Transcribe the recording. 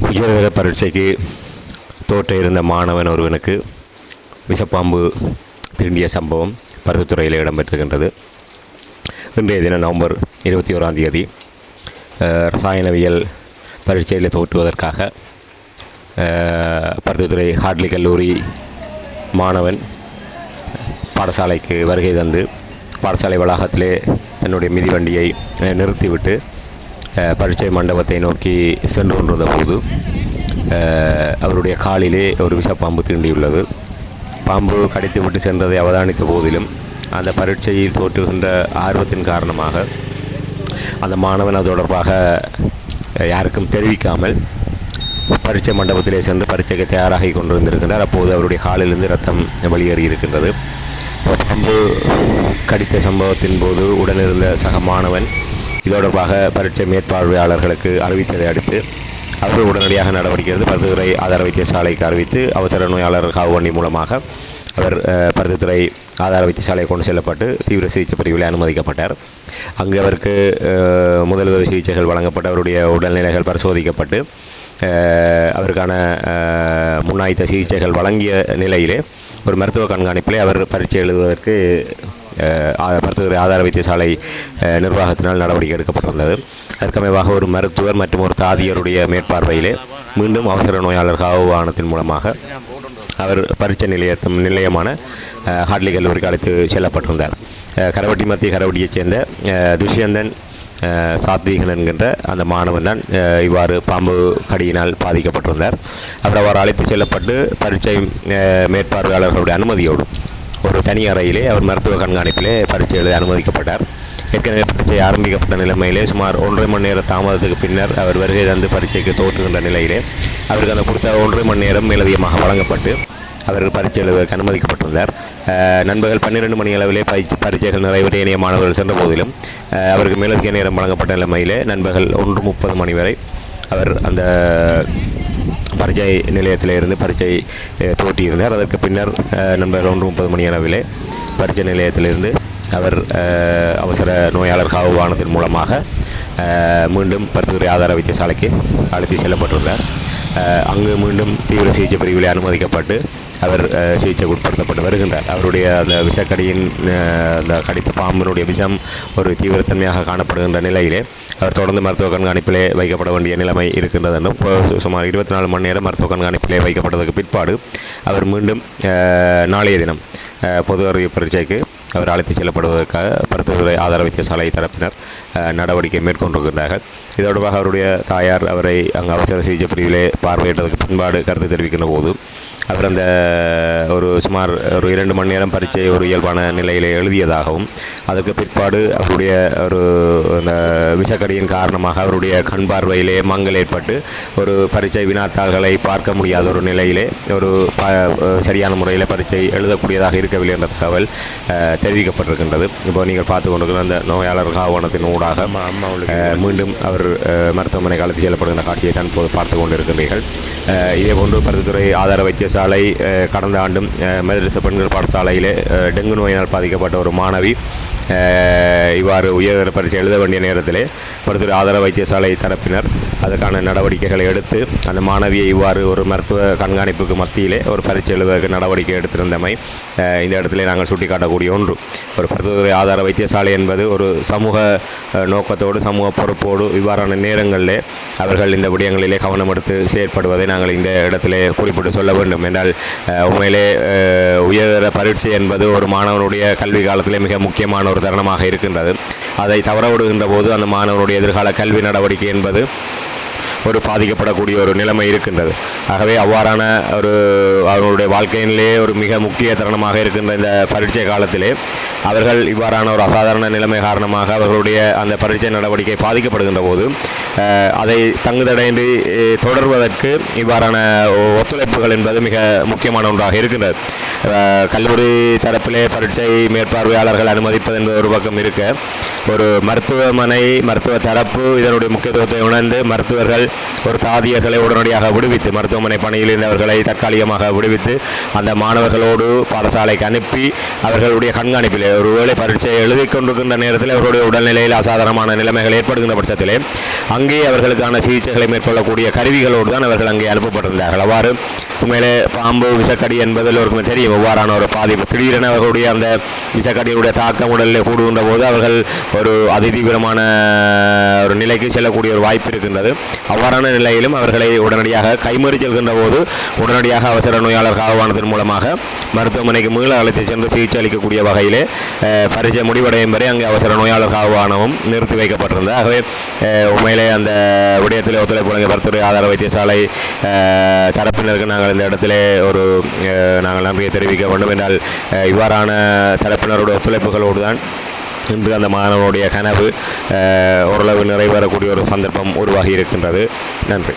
உயர்தர பரீட்சைக்கு தோற்ற இருந்த மாணவன் ஒருவனுக்கு விஷப்பாம்பு தீண்டிய சம்பவம் பருத்தித்துறையில் இடம்பெற்றிருக்கின்றது. இன்றைய தினம் நவம்பர் இருபத்தி ஓராம் தேதி ரசாயனவியல் பரீட்சையில் தோற்றுவதற்காக பருத்தித்துறை ஹார்ட்லி கல்லூரி மாணவன் பாடசாலைக்கு வருகை தந்து பாடசாலை வளாகத்திலே தன்னுடைய மிதிவண்டியை நிறுத்திவிட்டு பரீட்சை மண்டபத்தை நோக்கி சென்று கொண்டிருந்த போது அவருடைய காலிலே ஒரு விஷப்பாம்பு தீண்டியுள்ளது. பாம்பு கடித்துவிட்டு சென்றதை அவதானித்த போதிலும் அந்த பரீட்சையில் தோற்றுகின்ற ஆர்வத்தின் காரணமாக அந்த மாணவன் அது தொடர்பாக யாருக்கும் தெரிவிக்காமல் பரீட்சை மண்டபத்திலே சென்று பரீட்சைக்கு தயாராகி கொண்டிருந்திருக்கின்றார். அப்போது அவருடைய காலிலிருந்து ரத்தம் வெளியேறி இருக்கின்றது. பாம்பு கடித்த சம்பவத்தின் போது உடனிருந்த சக மாணவன் இது தொடர்பாக பரீட்சை மேற்பார்வையாளர்களுக்கு அறிவித்ததை அடுத்து அவர்கள் உடனடியாக நடவடிக்கை எடுத்து பருத்தித்துறை ஆதார வைத்தியசாலைக்கு அறிவித்து அவசர நோயாளர் காவண்டி மூலமாக அவர் பருத்தித்துறை ஆதார வைத்தியசாலையை கொண்டு செல்லப்பட்டு தீவிர சிகிச்சை பிரிவில் அனுமதிக்கப்பட்டார். அங்கு அவருக்கு முதலுதவி சிகிச்சைகள் வழங்கப்பட்டு அவருடைய உடல்நிலைகள் பரிசோதிக்கப்பட்டு அவருக்கான முன்னாய்த்த சிகிச்சைகள் வழங்கிய நிலையிலே ஒரு மருத்துவ கண்காணிப்பிலே அவர் பரீட்சை எழுதுவதற்கு மருத்துவ ஆதார வைத்தியசாலை நிர்வாகத்தினால் நடவடிக்கை எடுக்கப்பட்டிருந்தது. அதற்கமைவாக ஒரு மருத்துவர் மற்றும் ஒரு தாதியருடைய மேற்பார்வையிலே மீண்டும் அவசர நோயாளர் காவு வாகனத்தின் மூலமாக அவர் பரீட்சை நிலையத்தும் நிலையமான ஹாட்லி கல்லூரிக்கு அழைத்து செல்லப்பட்டிருந்தார். கரவட்டி மத்திய கரவட்டியைச் சேர்ந்த துஷ்யந்தன் சாத்வீகன் என்கின்ற அந்த மாணவன் தான் இவ்வாறு பாம்பு கடியினால் பாதிக்கப்பட்டிருந்தார். அவர் அவர் அழைத்து செல்லப்பட்டு பரீட்சை மேற்பார்வையாளர்களுடைய அனுமதியோடு ஒரு தனி அறையிலே அவர் மருத்துவ கண்காணிப்பிலே பரீட்சை எழுத அனுமதிக்கப்பட்டார். ஏற்கனவே பரீட்சை ஆரம்பிக்கப்பட்ட நிலைமையிலே சுமார் ஒன்றரை மணி நேர தாமதத்துக்கு பின்னர் அவர் வருகை தந்து பரீட்சைக்கு தோற்றுகின்ற நிலையிலே அவருக்கு அந்த கொடுத்த ஒன்றரை மணி நேரம் மேலதிகமாக வழங்கப்பட்டு அவர் பரீட்சை எழுதுவதற்கு அனுமதிக்கப்பட்டிருந்தார். நண்பர்கள் நண்பகல் பன்னிரெண்டு மணி அளவிலே பயிற்சி பரீட்சைகள் நிறைவேறிய இணைய மாணவர்கள் சென்ற போதிலும் அவருக்கு மேலதிக நேரம் வழங்கப்பட்ட நிலைமையிலே நண்பகல் ஒன்று முப்பது மணி வரை அவர் அந்த பரிச்சை நிலையத்தில் இருந்து பரீட்சை தோற்றியிருந்தார் அதற்கு பின்னர் நண்பர் ஒன்று முப்பது மணி அளவிலே பரீட்சை நிலையத்திலிருந்து அவர் அவசர நோயாளர் காவு வாகனத்தின் மூலமாக மீண்டும் பருத்துறை ஆதார வைத்தியசாலைக்கு அழைத்து செல்லப்பட்டுள்ளார் அங்கு மீண்டும் தீவிர சிகிச்சை பிரிவில் அனுமதிக்கப்பட்டு அவர் சிகிச்சை உட்படுத்தப்பட்டு வருகின்றார். அவருடைய அந்த விஷக்கடியின் அந்த கடித்த பாம்பினுடைய விஷம் ஒரு தீவிரத்தன்மையாக காணப்படுகின்ற நிலையிலே அவர் தொடர்ந்து மருத்துவ கண்காணிப்பிலே வைக்கப்பட வேண்டிய நிலைமை இருக்கின்றது என்றும் சுமார் இருபத்தி நாலு மணி நேரம் மருத்துவ கண்காணிப்பிலே வைக்கப்பட்டதற்கு பிற்பாடு அவர் மீண்டும் நாளைய தினம் பொது அறிவு பரீட்சைக்கு அவர் அழைத்துச் செல்லப்படுவதற்காக மருத்துவத்துறை ஆதார வைத்தியசாலை தரப்பினர் நடவடிக்கை மேற்கொண்டிருக்கின்றார்கள். இதோடுபாக அவருடைய தாயார் அவரை அங்கு அவசர சிகிச்சை பிரிவிலே பார்வையிட்டதற்கு பின்பாடு கருத்து தெரிவிக்கின்ற போது அவர் அந்த ஒரு சுமார் ஒரு இரண்டு மணி நேரம் பரீட்சை ஒரு இயல்பான நிலையில் எழுதியதாகவும் அதற்கு பிற்பாடு அவருடைய ஒரு அந்த விஷக்கடியின் காரணமாக அவருடைய கண் பார்வையிலே மங்கல் ஏற்பட்டு ஒரு பரீட்சை வினாத்தாள்களை பார்க்க முடியாத ஒரு நிலையிலே ஒரு ப சரியான முறையில் பரீட்சை எழுதக்கூடியதாக இருக்கவில்லை என்ற தகவல் தெரிவிக்கப்பட்டிருக்கின்றது. இப்போ நீங்கள் பார்த்து கொண்டிருக்கிற அந்த நோயாளர் ஆவணத்தின் ஊடாக மீண்டும் அவர் அஹ், மருத்துவமனைக்கு அழைத்து செல்லப்படுகின்ற காட்சியை தான் இப்போது பார்த்து கொண்டிருக்கின்றீர்கள். அஹ், இதே போன்று பருத்தித்துறை ஆதார வைத்தியசாலை கடந்த ஆண்டும் மதரச பெண்கள் பாடசாலையிலே டெங்கு நோயினால் பாதிக்கப்பட்ட ஒரு மாணவி இவ்வாறு உயர்தர பரீட்சை எழுத வேண்டிய நேரத்திலே பருத்தித்துறை ஆதார வைத்தியசாலை தரப்பினர் அதற்கான நடவடிக்கைகளை எடுத்து அந்த மாணவியை இவ்வாறு ஒரு மருத்துவ கண்காணிப்புக்கு மத்தியிலே ஒரு பரீட்சை எழுதுவதற்கு நடவடிக்கை எடுத்திருந்தமை இந்த இடத்திலே நாங்கள் சுட்டிக்காட்டக்கூடிய ஒன்று. ஒரு பருத்தித்துறை ஆதார வைத்தியசாலை என்பது ஒரு சமூக நோக்கத்தோடு சமூக பொறுப்போடு இவ்வாறான நேரங்களிலே அவர்கள் இந்த விடயங்களிலே கவனம் எடுத்து செயற்படுவதை நாங்கள் இந்த இடத்திலே குறிப்பிட்டு சொல்ல வேண்டும். என்றால் உண்மையிலே உயர்தர பரீட்சை என்பது ஒரு மாணவனுடைய கல்வி காலத்திலே மிக முக்கியமான ஒரு தருணமாக இருக்கின்றது. அதை தவற விடுகின்ற போது அந்த மாணவனுடைய எதிர்கால கல்வி நடவடிக்கை என்பது ஒரு பாதிக்கப்படக்கூடிய ஒரு நிலைமை இருக்கின்றது. ஆகவே அவ்வாறான ஒரு அவர்களுடைய வாழ்க்கையிலே ஒரு மிக முக்கிய தருணமாக இருக்கின்ற இந்த பரீட்சை காலத்திலே அவர்கள் இவ்வாறான ஒரு அசாதாரண நிலைமை காரணமாக அவர்களுடைய அந்த பரீட்சை நடவடிக்கை பாதிக்கப்படுகின்ற போது அதை தங்குதடையின்றி தொடர்வதற்கு இவ்வாறான ஒ- ஒத்துழைப்புகள் என்பது மிக முக்கியமான ஒன்றாக இருக்கின்றது. கல்லூரி தரப்பிலே பரீட்சை மேற்பார்வையாளர்கள் அனுமதிப்பது என்பது ஒரு பக்கம் இருக்க ஒரு மருத்துவமனை மருத்துவ தரப்பு இதனுடைய முக்கியத்துவத்தை உணர்ந்து மருத்துவர்கள் ஒரு தாதியர்களை உடனடியாக விடுவித்து மருத்துவமனை பணியில் இருந்தவர்களை தற்காலிகமாக விடுவித்து அந்த மாணவர்களோடு பாடசாலைக்கு அனுப்பி அவர்களுடைய கண்காணிப்பில் ஒருவேளை பரீட்சை எழுதி கொண்டிருக்கின்ற நேரத்தில் அவருடைய உடல்நிலையில் அசாதாரணமான நிலைமைகள் ஏற்படுகின்ற பட்சத்திலே அங்கே அவர்களுக்கான சிகிச்சைகளை மேற்கொள்ளக்கூடிய கருவிகளோடு தான் அவர்கள் அங்கே அனுப்பப்பட்டிருந்தார்கள். அவ்வாறு உண்மையிலே பாம்பு விஷக்கடி என்பது எல்லோருக்குமே தெரியும். எவ்வாறான ஒரு பாதிப்பு திடீரென அவர்களுடைய அந்த விஷக்கடியுடைய தாக்கம் உடலில் கூடுகின்ற போது அவர்கள் ஒரு அதிதீவிரமான ஒரு நிலைக்கு செல்லக்கூடிய ஒரு வாய்ப்பு இருக்கின்றது. அவ்வாறான நிலையிலும் அவர்களை உடனடியாக கைமறி செல்கின்ற போது உடனடியாக அவசர நோயாளர் காவானதன் மூலமாக மருத்துவமனைக்கு மீள அழைத்து சென்று சிகிச்சை அளிக்கக்கூடிய வகையிலே பரிசை முடிவடையும் வரை அங்கே அவசர நோயாளர் காவானமும் நிறுத்தி வைக்கப்பட்டிருந்தது. ஆகவே உண்மையிலே அந்த விடயத்தில் ஒத்துழைப்பு வழங்கிய பரத்துறை ஆதார வைத்தியசாலை தரப்பினருக்கு நாங்கள் இந்த இடத்திலே ஒரு நாங்கள் நம்பிக்கை தெரிவிக்க வேண்டும் என்றால் இவ்வாறான தரப்பினருடைய ஒத்துழைப்புகளோடு தான் இன்று அந்த மாணவனுடைய கனவு ஓரளவு நிறைவேறக்கூடிய ஒரு சந்தர்ப்பம் உருவாகி இருக்கின்றது. நன்றி.